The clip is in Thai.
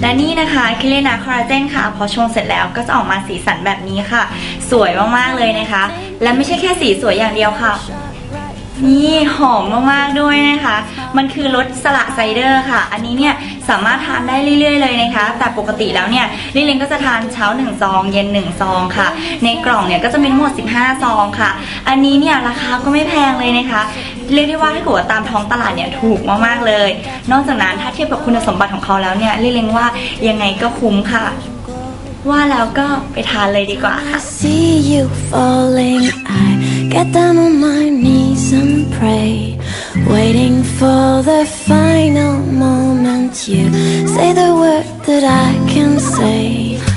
และนะคะคิเลนาคอลลาเจนค่ะ พอชงเสร็จแล้วก็จะออกมาสีสันแบบนี้ค่ะ สวยมากๆเลยนะคะ และไม่ใช่แค่สีสวยอย่างเดียวค่ะ นี่หอมมากๆด้วยนะคะ มันคือรสสละไซเดอร์ค่ะ อันนี้เนี่ยสามารถทานได้เรื่อยๆเลยนะคะ แต่ปกติแล้วเนี่ยลิลินก็จะทานเช้า1ซอง เย็น1ซองค่ะ ในกล่องเนี่ยก็จะมีทั้งหมด 15 ซองค่ะ อันนี้เนี่ยราคาก็ไม่แพงเลยนะคะ เรียกได้ว่าถ้าเกิดว่าตามท้องตลาดเนี่ยถูกมากๆเลย นอกจากนั้นถ้าเทียบกับคุณสมบัติของเขาแล้วเนี่ยลิลินว่ายังไงก็คุ้มค่ะ ว่าแล้วก็ไปทานเลยดีกว่าค่ะ I see you falling. I get down on my knees and pray, waiting for the final moment. You say the word that I can say.